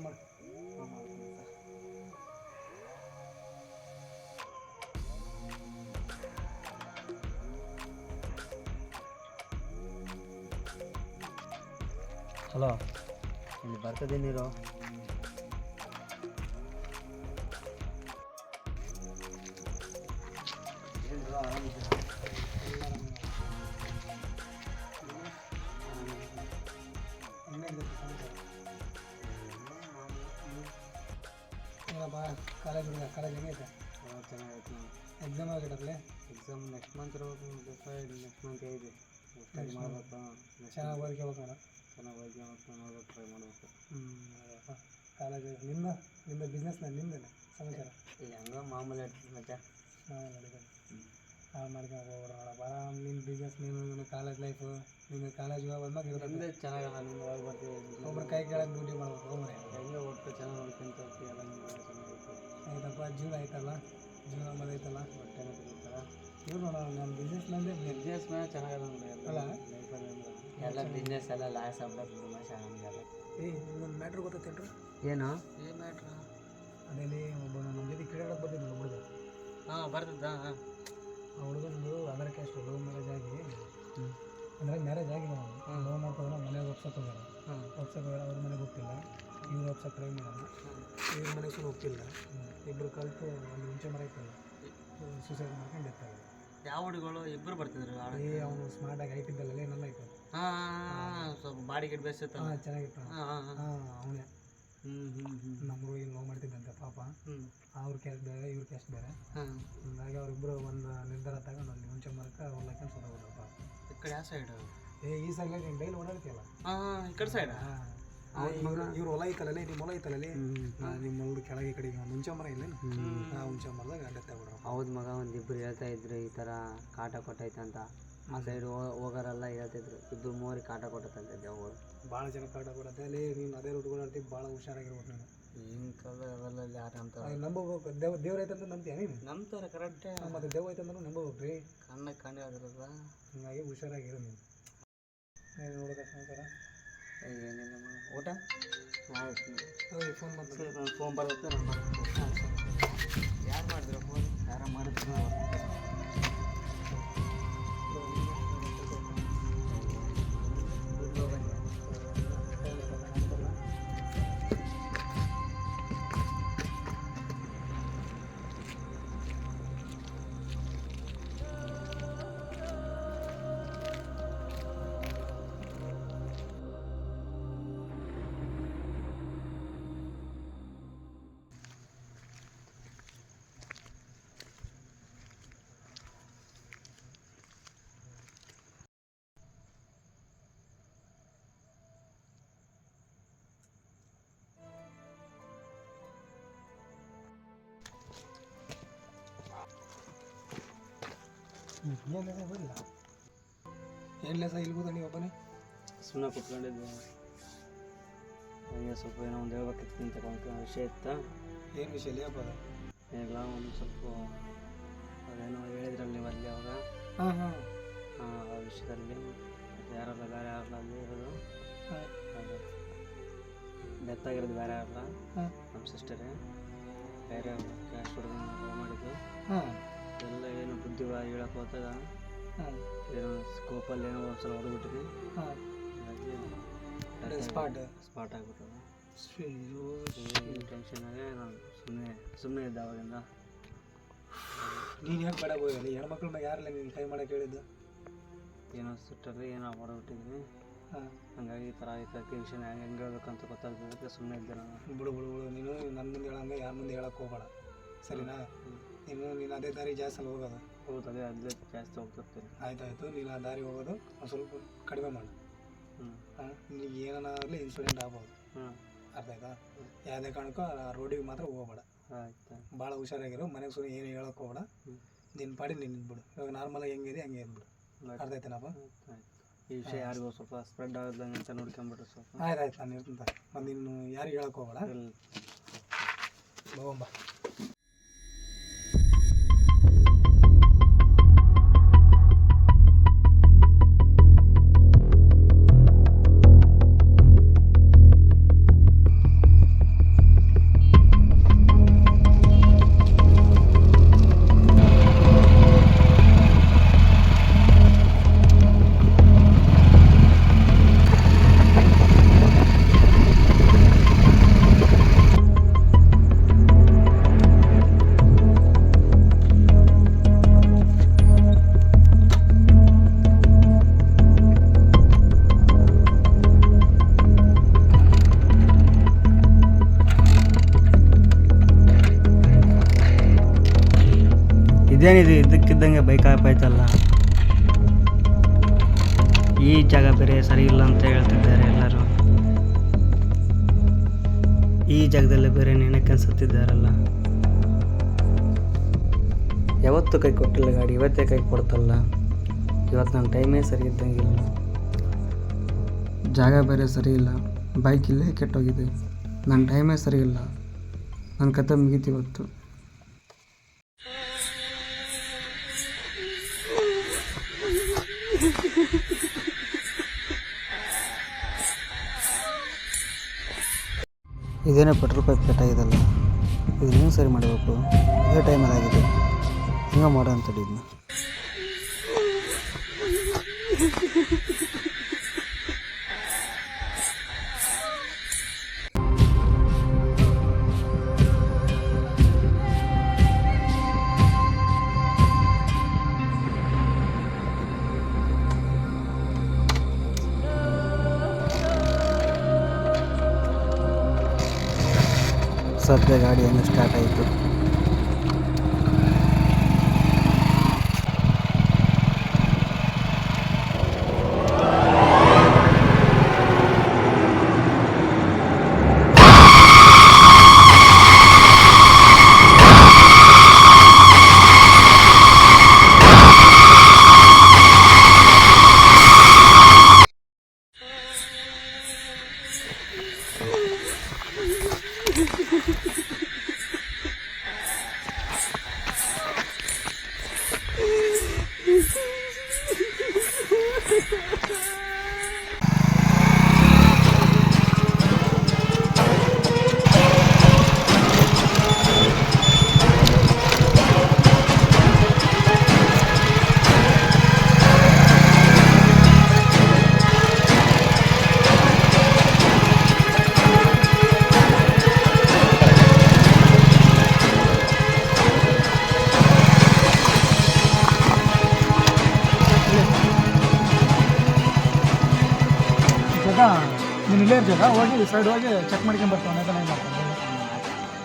ಹಚ್ಚಿನ phone ಮಾಡಿ phone ಮಾಡ್ತೀನಿ sir hello ಇಲ್ಲಿ ಬರ್ತದೆ ನೀರು ಏನಪ್ಪ ಕಾಲೇಜ್ ಕಾಲೇಜ್ ಹೆಂಗೈತೆ ಚೆನ್ನಾಗೈತೆ. ಎಕ್ಸಾಮ್ ಆಗಿಡಪ್ಲೆ ಎಕ್ಸಾಮ್ ನೆಕ್ಸ್ಟ್ ಮಂತ್ ಇರ್ಬೇಕು ನೆಕ್ಸ್ಟ್ ಮಂತ್ ಇದೆ ಸ್ಟಡಿ ಮಾಡ್ಬೇಕು ಚೆನ್ನಾಗಿ ಓದ್ಕೋಬೇಕು ಮೇಡಮ್. ಚೆನ್ನಾಗಿ ಓದ್ಕೋಬೇಕು ನೋಡ್ಬೇಕು ಟ್ರೈ ಮಾಡಬೇಕು. ಹ್ಞೂ ಕಾಲೇಜ್ ನಿಮ್ಮ ನಿಮ್ಮ ಬಿಸ್ನೆಸ್ನ ನಿಮ್ದೇನೆ? ಸಮಾಚಾರ? ಹೆಂಗೋ ಮಾಮೂಲಿ ಇರ್ತದೆ ಮತ್ತೆ. ಮಾಮೂಲಿ ನಡೀತದೆ ಆ ಮಾಡ್ಕೊಂಡು ಹೋಗ್ಬಿಡೋಣ ಆರಾಮ್ ನಿನ್ನ ಬಿಸ್ನೆಸ್ ನೀನು ನಿನ್ನ ಕಾಲೇಜ್ ಲೈಫು ನಿನ್ನ ಕಾಲೇಜ್ಗೆ ಹೋಗೋದ್ಮಾಗ ನಿಂದೆ ಚೆನ್ನಾಗಲ್ಲ ನಿಮ್ಗೆ ಹೋಗಿ ಬರ್ತೀವಿ ಒಬ್ಬರು ಕೈ ಕೆಳಗೆ ಡ್ಯೂಟಿ ಮಾಡ್ಬೇಕು ಹೋಗ್ರಿ ಹೆಂಗೆ ಒಟ್ಟು ಚೆನ್ನಾಗಿ ನೋಡ್ಕೊಂತ ಹೋಗ್ತೀವಿ ಎಲ್ಲ ಆಯ್ತಪ್ಪ ಜೀವನ ಐತಲ್ಲ? ಜೀವನ ಬಂದೈತಲ್ಲ ಐತಲ್ಲ? ತಿರುಗ್ತಾರ ಇವ್ರು ನೋಡೋಣ ನಮ್ಮ ಬಿಸ್ನೆಸ್ನಲ್ಲೇ ಬಿಸ್ನೆಸ್ ಮೇಲೆ ಚೆನ್ನಾಗಲ್ಲ ನಮ್ಗೆ ಅಲ್ಲ? ಎಲ್ಲ ಬಿಸ್ನೆಸ್ ಎಲ್ಲ ಲಾಸ್ ಆಗ್ಬೇಕು ತುಂಬ ಚೆನ್ನಾಗಿಲ್ಲ ಏ ಇನ್ನೊಂದು ಮ್ಯಾಟ್ರ್ ಗೊತ್ತೇನ್ರಿ ಏನು? ಏನು ಮ್ಯಾಟ್ರ ಅದೇಲಿ ಒಬ್ಬ ನಮ್ಮ ಜೊತೆ ಕ್ರೀಡಾಡಕ್ಕೆ ಬಂದಿದ್ದ ಹುಡುಗ? ಹಾಂ ಬರ್ತದ ಹಾಂ. ಆ ಹುಡುಗಂದು ಅದರ್ ಕ್ಯಾಸ್ಟ್ ಲವ್ ಮ್ಯಾರೇಜ್ ಆಗಿ. ಹ್ಞೂ ಅಂದರೆ ಮ್ಯಾರೇಜ್ ಆಗಿ ನಾವು ಲವ್ ಮಾಡ್ಕೊಂಡ್ರೆ ಮನೆಗೆ ಒಪ್ಸಕ್ಕೆ ಹೋಗ್ಯಾರ. ಹಾಂ ಒಪ್ಸಕ್ಕೆ ಹೋಗ್ಯಾರ ಅವ್ರ ಮನೆಗೆ ಹೋಗ್ತಿಲ್ಲ. ಇವ್ರು ಒಪ್ಸಕ್ಕೆ ಟ್ರೈ ಮಾಡೋಣ. ಇವ್ರ ಮನೆಗೆ ಸುಮ್ಮನೆ ಹೋಗ್ತಿಲ್ಲ. ಇಬ್ಬರು ಕಲಿತು ಒಂದು ಮುಂಚೆ ಮರ ಇತ್ತಲ್ಲ ಸೂಸೈಡ್ ಮಾಡ್ಕೊಂಡು ಇರ್ತಾರೆ ಯಾವ ಹುಡುಗಳು ಇಬ್ಬರು ಬರ್ತಿದ್ರು ಏ ಅವನು ಸ್ಮಾರ್ಟಾಗಿ ಐತಿದ್ದಲ್ಲ ಐತೆ ಹಾಂ ಸ್ವಲ್ಪ ಬಾಡಿ ಗಿಡ್ ಬೇಸಿತ್ತ ಹಾಂ ಚೆನ್ನಾಗಿತ್ತು. ಹಾಂ ಹಾಂ ಹಾಂ. ಅವನೇ. ಹ್ಞೂ ಹ್ಞೂ ಹ್ಞೂ ನಮ್ಮ ಹುಡುಗಿಗೆ ಲವ್ ಮಾಡ್ತಿದ್ದಂತೆ ಪಾಪ. ಹ್ಞೂ ಅವ್ರ ಕ್ಯಾಸ್ಟ್ ಬೇರೆ ಇವ್ರ ಕ್ಯಾಸ್ಟ್ ಬೇರೆ. ಹಾಂ. ಹಂಗಾಗಿ ಅವರಿಬ್ಬರು ಒಂದು ನಿರ್ಧಾರ ತಗೊಂಡು ಅಲ್ಲಿ ಮುಂಚೆ ಮರಕ್ಕೆ ಹೊಲಕ್ಕೆ ಸೊದೋಗ್ಬಿಟ್ಟಪ್ಪ ಈ ಕಡೆ ಆ ಸೈಡ್ ಏ ಈ ಸೈಡ್ ನೀನು ಡೈಲಿ ಓಡಾಡ್ತೀಯಲ್ಲ? ಹಾಂ ಈ ಕಡೆ ಸೈಡ್ ಇವ್ರು ಇವ್ರು ಹೊಲ ಐತಲ್ಲೇ ನಿಮ್ಮ ಹೊಲ ಐತಲ್ಲೇ ನಿಮ್ಮ ಹೊಲದ ಕೆಳಗೆ ಈ ಕಡೆಗೆ ಮುಂಚೆ ಮರ ಇಲ್ಲ ಆ ಮುಂಚೆ ಮರದಾಗ ಡೆತ್ ಆಗ್ಬಿಡ್ರಪ್ಪ ಹೌದು ಮಗ ಒಂದಿಬ್ರು ಹೇಳ್ತಾ ಇದ್ರು ಈ ಥರ ಕಾಟ ಕೊಟ್ಟೈತೆ ಅಂತ. ಆ ಸೈಡ್ ಹೋಗೋರೆಲ್ಲ ಹೇಳ್ತಿದ್ರು ಇಬ್ಬರು ಮೂವರಿಗೆ ಕಾಟ ಕೊಟ್ಟತ್ತಂತೆ ದೇವಗಳು ಭಾಳ ಜನ ಕಾಟ ಕೊಡತ್ತೆ. ಅಲ್ಲಿ ನೀನು ಅದೇ ರೂಟ್ಗಳು ಓಡಾಡ್ತಿ ಭಾಳ ಹುಷಾರಾಗಿರ್ಬೇಕು ನೀನು. ಈಗಿನ ಕಾಲ ಅವೆಲ್ಲ ಯಾರು ಅಂತ ನಂಬಬೇಕು. ದೇವ್ ದೇವ್ರ ಐತಂತ ನಂಬ್ತೀಯ ನೀನು? ನಂಬ್ತಾರೆ ಕರೆಕ್ಟೇ ಮತ್ತು ದೇವ್ ಐತಂದ್ರೆ ನಂಬಬೇಕು ರೀ ಕಣ್ಣ ಕಂಡು ಆಗಿರೋದ ಹಂಗಾಗಿ ಹುಷಾರಾಗಿರು ನೀನು. ನೋಡೋದ ಸಮಾಚಾರ? ಏನಿಲ್ಲ ಮಗ ಊಟ? ಆಯ್ತು. ಅದೇ ಫೋನ್ ಬಂತು. ನಾನು ಫೋನ್ ಬರುತ್ತೆ ನಾನು ಯಾರು ಮಾಡಿದ್ರು ಫೋನ್ ಯಾರು ಮಾಡಿದ್ರು. ಏನು ಲೆಸ ಬರಲಿಲ್ಲ ಏನು ಲೆಸ ಇಲ್ಲಿ ನೀವು ಒಬ್ಬನೇ? ಸುಮ್ಮನೆ ಕುತ್ಕೊಂಡಿದ್ವಿ. ಸ್ವಲ್ಪ ಏನೋ ಒಂದು ಹೇಳ್ಬೇಕಿತ್ತು ಅಂತ ವಿಷಯ ಇತ್ತು? ಏನು ವಿಷಯ ಇಲ್ಲ ಅದು ಎಲ್ಲ ಒಂದು ಸ್ವಲ್ಪ ಅದೇನೋ ಹೇಳಿದ್ರಲ್ಲಿ ನೀವು ಅಲ್ಲಿ ಅವಾಗ ಹಾಂ ಹಾಂ. ಆ ಆ ವಿಷಯದಲ್ಲಿ ಯಾರಲ್ಲ ಬೇರೆ ಯಾರಲ್ಲ ಅಲ್ಲಿ ಇರೋದು ಅದು ಡೆತ್ ಆಗಿರೋದು ಬೇರೆ ಯಾರಲ್ಲ. ನಮ್ಮ ಸಿಸ್ಟರೇ ಬೇರೆ ಕ್ಯಾಶ್ ಮಾಡಿದ್ದು. ಹಾಂ. ಎಲ್ಲ ಏನು ಬುದ್ಧಿವಾಗಿ ಹೇಳಕ್ಕೆ ಹೋದಾಗ ಏನೋ ಸ್ಕೋಪಲ್ಲಿ ಏನೋ ಒಂದು ಸಲ ಹಾಗಾಗಿ ಸ್ಪಾಟ್ ಸ್ಪಾಟ್ ಆಗುತ್ತೆ ಅಯ್ಯೋ ಈ ಟೆನ್ಷನಾಗೆ ನಾನು ಸುಮ್ಮನೆ ಸುಮ್ಮನೆ ಇದ್ದೆ ಅವಾಗಿಂದ ನೀನು ಯಾಕೆ ಬೇಡ ಹೋಗಿ ಹೆಣ್ಮಕ್ಳ ಮೇಲೆ ಯಾರಲ್ಲ ನೀನು ಕೈ ಮಾಡಕ್ಕೆ ಹೇಳಿದ್ದು? ಏನೋ ಸುಟ್ಟಲ್ಲಿ ಏನೋ ಹೊಡೆದ್ಬಿಟ್ಟಿದ್ದೀನಿ ಹಂಗಾಗಿ ಈ ಥರ ಆಯ್ತು ಟೆನ್ಷನ್ ಹೆಂಗೆ ಹೆಂಗೆ ಹೇಳ್ಬೇಕಂತ ಗೊತ್ತಾಗ್ತದೆ. ಸುಮ್ಮನೆ ಇದ್ದೆ ನಾನು. ಬಿಡು ಬಿಡು ಬಿಡು. ನೀನು ನನ್ನ ಮುಂದೆ ಹೇಳಂಗೆ ಯಾರ ಮುಂದೆ ಹೇಳಕ್ಕೆ ಹೋಗಬೇಡ. ಸರಿನಾ? ನೀನು ನೀನು ಅದೇ ದಾರಿ ಜಾಸ್ತಿ ಹೋಗೋದು? ಹೌದು ಅದೇ ಅದೇ ಜಾಸ್ತಿ ಹೋಗ್ತಿರ್ತೀನಿ ಆಯ್ತಾಯ್ತು ನೀನು ಆ ದಾರಿ ಹೋಗೋದು ಒಂದು ಸ್ವಲ್ಪ ಕಡಿಮೆ ಮಾಡು. ಹ್ಞೂ ಹಾಂ ನಿನಗೆ ಏನಾಗಲಿ ಇನ್ಸಿಡೆಂಟ್ ಆಗ್ಬೋದು. ಹ್ಞೂ ಅರ್ಥ ಆಯ್ತಾ? ಯಾವುದೇ ಕಾರಣಕ್ಕೂ ಆ ರೋಡಿಗೆ ಮಾತ್ರ ಹೋಗಬೇಡ. ಆಯ್ತು. ಭಾಳ ಹುಷಾರಾಗಿರು ಮನೆಗೆ ಸುಮ್ಮನೆ ಏನು ಹೇಳೋಕೆ ಹೋಗಬೇಡ. ನಿನ್ನ ಪಾಡಿ ನೀನು ಇದ್ಬಿಡು ಇವಾಗ ನಾರ್ಮಲಾಗಿ ಹೆಂಗಿದೆ ಹಂಗೆ ಇದ್ಬಿಡು ಅರ್ಥ ಆಯ್ತೇನಪ್ಪ? ಆಯ್ತು ಈ ವಿಷಯ ಯಾರಿಗೂ ಸ್ವಲ್ಪ ಸ್ಪ್ರೆಡ್ ಆಗದಂಗೆ ಅಂತ ನೋಡ್ಕೊಂಬಿಟ್ರೆ ಸ್ವಲ್ಪ. ಆಯ್ತು ಆಯ್ತು ನಾನು ಇರ್ತೀನಿ ಮತ್ತು ಇನ್ನು ಯಾರಿಗೆ ಹೇಳಕ್ಕೆ ಹೋಗಬೇಡ. ಬಾ ಹೋಗಂಬ ಇದ್ದಕ್ಕಿದ್ದಂಗೆ ಬೈಕ್ ಆಪಾಯ್ತಲ್ಲ. ಈ ಜಾಗ ಬೇರೆ ಸರಿ ಇಲ್ಲ ಅಂತ ಹೇಳ್ತಿದ್ದಾರೆ ಎಲ್ಲರೂ. ಈ ಜಾಗದಲ್ಲಿ ಬೇರೆ ನೆನಕ್ಕೆ ಅನ್ಸುತ್ತಿದ್ದಾರಲ್ಲ? ಯಾವತ್ತೂ ಕೈ ಕೊಟ್ಟಿಲ್ಲ ಗಾಡಿ, ಇವತ್ತೇ ಕೈ ಕೊಡ್ತಲ್ಲ. ಇವತ್ತು ನನ್ನ ಟೈಮೇ ಸರಿ ಇದ್ದಂಗಿಲ್ಲ ಜಾಗ ಬೇರೆ ಸರಿ ಇಲ್ಲ. ಬೈಕ್ ಇಲ್ಲೇ ಕೆಟ್ಟೋಗಿದೆ. ನನ್ನ ಟೈಮೇ ಸರಿ ಇಲ್ಲ. ನನ್ನ ಕತೆ ಮುಗೀತು ಇದೇನೋ ಪೆಟ್ರೋಲ್ ಪೈಪ್ ಕೆಟ್ಟಾಗಿದೆಲ್ಲ ಇದು ಹೆಂಗೆ ಸರಿ ಮಾಡಬೇಕು? ಇದೇ ಟೈಮ್ ಆಗಿದೆ. ಹಿಂಗೆ ಮಾಡೋ ಅಂತೇಳಿ ಇದನ್ನ ಸದ್ಯ ಗಾಡಿ ಹೆಂಗೆ ಸ್ಟಾರ್ಟ್ ಆಯಿತು. ハハハハ! ಇಲ್ಲೇ ಹೋಗಿ ಸೈಡ್ ಹೋಗಿ ಚೆಕ್ ಮಾಡ್ಕೊಂಡು ಬರ್ತಾವೆ ಅದನ್ನ ಏನು ಮಾಡ್ತಾನೆ?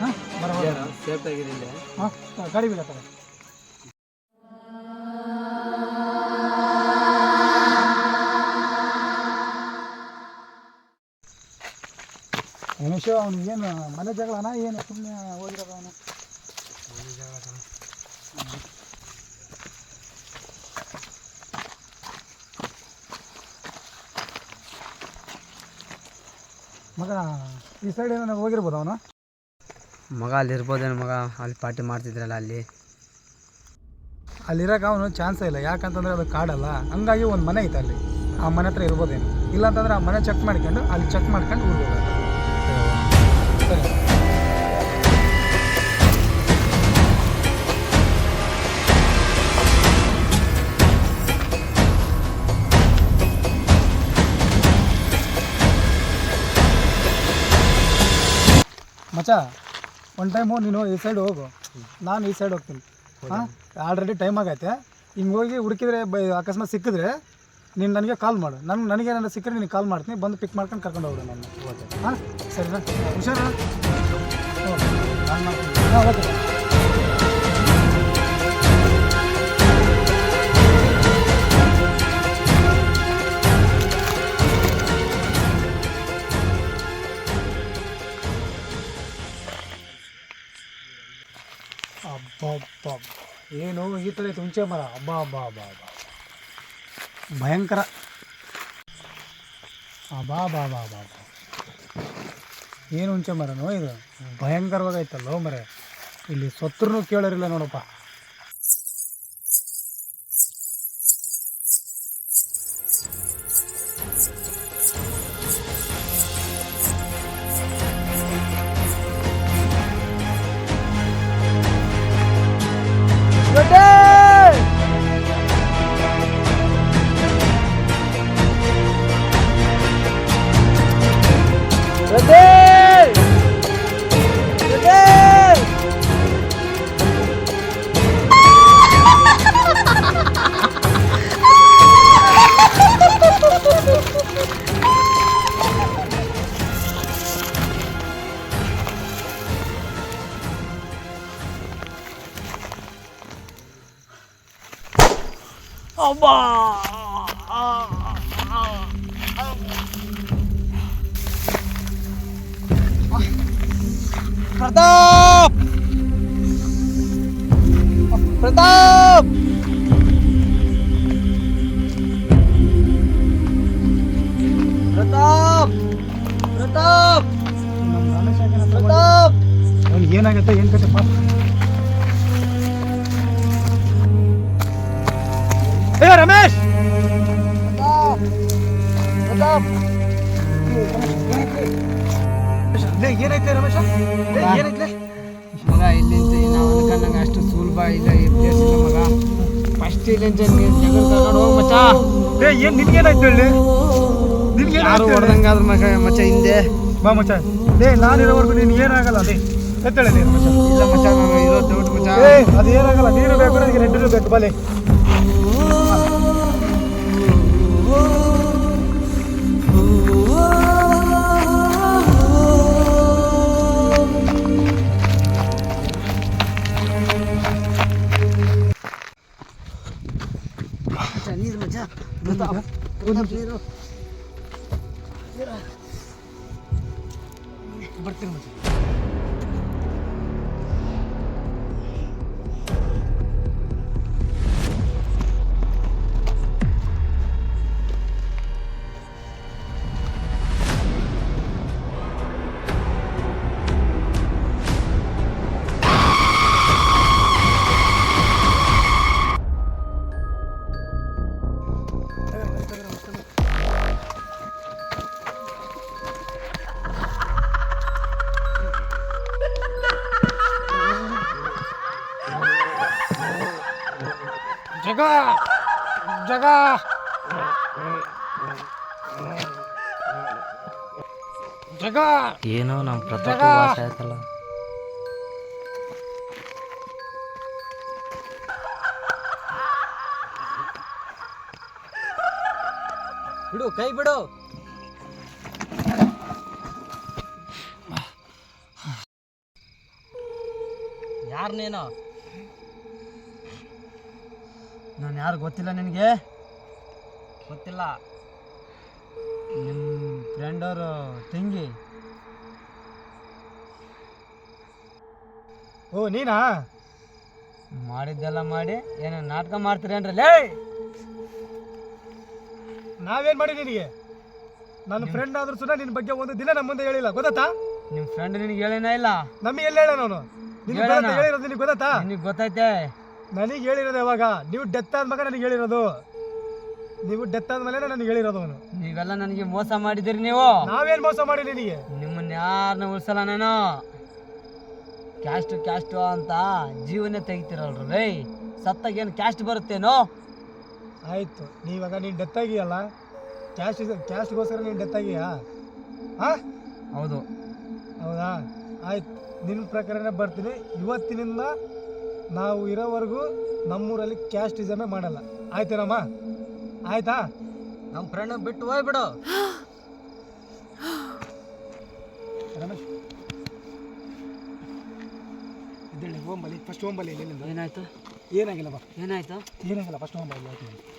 ಹಾಂ ಬರೋಲ್ಲ ಸೇಫ್ ಆಗಿದೆ ಹಾಂ ಗಾಡಿ ಬೀಳತ್ತವೆ ರಮೇಶ್ ಏನು ಮನೆ ಜಗಳನ ಏನು ಸುಮ್ಮನೆ ಹೋಗಿರೋದ ಅವನು? ಮಗ ಈ ಸೈಡ್ ಏನೋ ಹೋಗಿರ್ಬೋದು ಅವನು? ಮಗ ಅಲ್ಲಿ ಇರ್ಬೋದೇನು ಮಗ. ಅಲ್ಲಿ ಪಾರ್ಟಿ ಮಾಡ್ತಿದ್ರಲ್ಲ ಅಲ್ಲಿ. ಅಲ್ಲಿರೋಕೆ ಅವನು ಚಾನ್ಸೇ ಇಲ್ಲ. ಯಾಕಂತಂದ್ರೆ ಅದು ಕಾಡಲ್ಲ ಹಂಗಾಗಿ ಒಂದು ಮನೆ ಐತೆ ಅಲ್ಲಿ. ಆ ಮನೆ ಹತ್ರ ಇರ್ಬೋದೇನು. ಇಲ್ಲಾಂತಂದ್ರೆ ಆ ಮನೆ ಚೆಕ್ ಮಾಡ್ಕೊಂಡು ಅಲ್ಲಿ ಚೆಕ್ ಮಾಡ್ಕೊಂಡು ಹೋಗ್ಬೋದು. ಹೋಗೋದು ಮಚ ಒನ್ ಟೈಮು ನೀನು ಈ ಸೈಡ್ ಹೋಗು. ನಾನು ಈ ಸೈಡ್ ಹೋಗ್ತೀನಿ. ಹಾಂ? ಆಲ್ರೆಡಿ ಟೈಮ್ ಆಗೈತೆ. ಹಿಂಗೆ ಹೋಗಿ ಹುಡುಕಿದ್ರೆ ಬೈ ಅಕಸ್ಮಾತ್ ಸಿಕ್ಕಿದ್ರೆ ನೀನು ನನಗೆ ಕಾಲ್ ಮಾಡು. ನನಗೆ ನನಗೆ ಏನಾದ್ರು ಸಿಕ್ಕರೆ ನೀನು ಕಾಲ್ ಮಾಡ್ತೀನಿ. ಬಂದು ಪಿಕ್ ಮಾಡ್ಕೊಂಡು ಕರ್ಕೊಂಡು ಹೋಗ್ರಿ ನಾನು ಓಕೆ. ಹಾಂ? ಸರಿನಾ? ಹುಷಾರ? ಓಕೆ. ನಾನು ಮಾಡ್ತೀನಿ. ಓಕೆ ಏನು ಈ ಥರ ಐತೆ ಹುಂಚೆ ಮರ. ಅಬ್ಬ ಅಬ್ಬ ಅಬ್ಬ ಅಬ್ಬ ಭಯಂಕರ. ಅಬ್ಬಾ ಬಾ ಬಾ ಬಾ ಬಾ ಏನು ಹುಂಚೆ ಮರನೋ ಇದು? ಭಯಂಕರವಾಗೈತಲ್ಲೋ ಮರ. ಇಲ್ಲಿ ಸತ್ರೂ ಕೇಳೋರಿಲ್ಲ ನೋಡಪ್ಪ. ಪ್ರತಾಪ್ ಪ್ರತಾಪ್ ಪ್ರತಾಪ್ ಪ್ರತಾಪ್ ನಮ್ಮ ರಮೇಶ್ ಯಾಕೆ ಪ್ರತಾಪ್ ಅವ್ನಿಗೆ ಏನಾಗುತ್ತೆ ಏನು ಕತೆ ಪಾಪ ರಮೇಶ್ ಪ್ರತಾಪ್ ಲೇ, ಏನೈತೆ ರಮೇಶ? ಲೇ, ಏನೈತೆ ಮಗ ಇಲ್ಲಿಂದ ನಾವು ಅನ್ಕೊಂಡಂಗೆ ಅಷ್ಟು ಸುಲಭ ಇಲ್ಲ ಈ ಪ್ಲೇಸ್ ಇಲ್ಲ ಮಗ. ಫಸ್ಟ್ ಇಲ್ಲಿಂದ ನೀನು ಜಗನ್ ಕರ್ಕೊಂಡು ಹೋಗಿ ಮಚ್ಚ. ಏ ಏನು ನಿನ್ಗೇನಾಯ್ತು ಹೇಳಿ? ನಿನ್ಗೆ ಯಾರು ಹೊಡೆದಂಗಾದ್ರ ಮಗ ಮಚ್ಚ ಹಿಂದೆ. ಬಾ ಮಚ್ಚ. ಏ ನಾನಿರೋವರೆಗೂ ನೀನು ಏನಾಗಲ್ಲ ಅದೇ ಎತ್ತಳೆ ನೀನು ಮಚ್ಚ. ಇಲ್ಲ ಮಚ್ಚ ನಾನು ಇರೋ ದೊಡ್ಡ ಮಚ್ಚ. ಏ ಅದು ಏನಾಗಲ್ಲ ನೀರು ಬೇಕು ನನಗೆ ರೆಡ್ಡು ಬೇಕು ಬಲೆ ಪ್ರತಾಪ್ ಜಗ. ಏನೋ ನಮ್ಮ ಪ್ರತಾಪ್. ವಾಸ ಆಯ್ತಲ್ಲ. ಬಿಡು ಕೈ ಬಿಡು. ಯಾರು ನೀನು ನಾನು ಯಾರು ಗೊತ್ತಿಲ್ಲ ನಿನಗೆ? ಗೊತ್ತಿಲ್ಲ. ನಿಮ್ಮ ಫ್ರೆಂಡ್ ಅವರು ತಂಗಿ. ಓ ನೀನಾ? ಮಾಡಿದ್ದೆಲ್ಲ ಮಾಡಿ ಏನೋ ನಾಟಕ ಮಾಡ್ತೀರೇನ್ರಿ ಲೇ ನಾವೇನು ಮಾಡಿ ನಿನಗೆ? ನನ್ನ ಫ್ರೆಂಡ್ ಆದರೂ ಸುಧಾ ನಿನ್ನ ಬಗ್ಗೆ ಒಂದು ದಿನ ನಮ್ಮ ಮುಂದೆ ಹೇಳಿಲ್ಲ ಗೊತ್ತಾ ನಿಮ್ಮ ಫ್ರೆಂಡ್ ನಿನಗೆ ಹೇಳೇನ ಇಲ್ಲ. ನಮಗೆ ಎಲ್ಲಿ ಹೇಳೋಣ. ಅವನು ನಿನಗೆ ಹೇಳಿರೋದು ನಿನಗೆ ಗೊತ್ತಾ ನಿನಗೆ ಗೊತ್ತೈತೆ ನನಗೆ ಹೇಳಿರೋದು ಯಾವಾಗ? ನೀವು ಡೆತ್ ಆದ್ಮಗ ನನಗೆ ಹೇಳಿರೋದು. ನೀವು ಡೆತ್ ಆದ್ಮೇಲೆ ನನಗೆ ಹೇಳಿರೋದು ಅವನು. ನೀವೆಲ್ಲ ನನಗೆ ಮೋಸ ಮಾಡಿದಿರಿ ನೀವು. ನಾವೇನ್ ಮೋಸ ಮಾಡಿ ನಿನಗೆ? ನಿಮ್ಮನ್ನ ಯಾರನ್ನ ಉಳಿಸಲ್ಲ ನಾನು? ಕ್ಯಾಸ್ಟು ಕ್ಯಾಸ್ಟು ಅಂತ ಜೀವನ ತೆಗಿತಿರಲ್ರು ರೈ ಸತ್ತಾಗ ಏನು ಕ್ಯಾಸ್ಟ್ ಬರುತ್ತೇನೋ? ಆಯ್ತು ನೀವಾಗ ನೀನು ಡೆತ್ ಆಗಿಯಲ್ಲ? ಕ್ಯಾಶ್ ಕ್ಯಾಶ್ಗೋಸ್ಕರ ನೀನು ಡೆತ್ ಆಗಿಯಾ? ಹಾ ಹೌದು. ಹೌದಾ? ಆಯ್ತು ನಿನ್ನ ಪ್ರಕಾರನೇ ಬರ್ತೀನಿ. ಇವತ್ತಿನಿಂದ ನಾವು ಇರೋವರೆಗೂ ನಮ್ಮೂರಲ್ಲಿ ಕ್ಯಾಸ್ಟಿಸಮೇ ಮಾಡಲ್ಲ. ಆಯ್ತೇನಮ್ಮ ಆಯ್ತಾ? ನಮ್ಮ ಫ್ರೆಂಡ್ ಬಿಟ್ಟು ಹೋಗ್ಬಿಡು ರಮೇಶ್. ಇದ್ದೇಳಿ ಓಂಬಲಿ ಫಸ್ಟ್ ಓಂಬಲಿ ಏನಾಯ್ತು? ಏನಾಗಿಲ್ಲ ಬಾ. ಏನಾಯ್ತು? ಏನಾಗಿಲ್ಲ ಫಸ್ಟ್ ಓಂಬಲಿ ಆಯ್ತು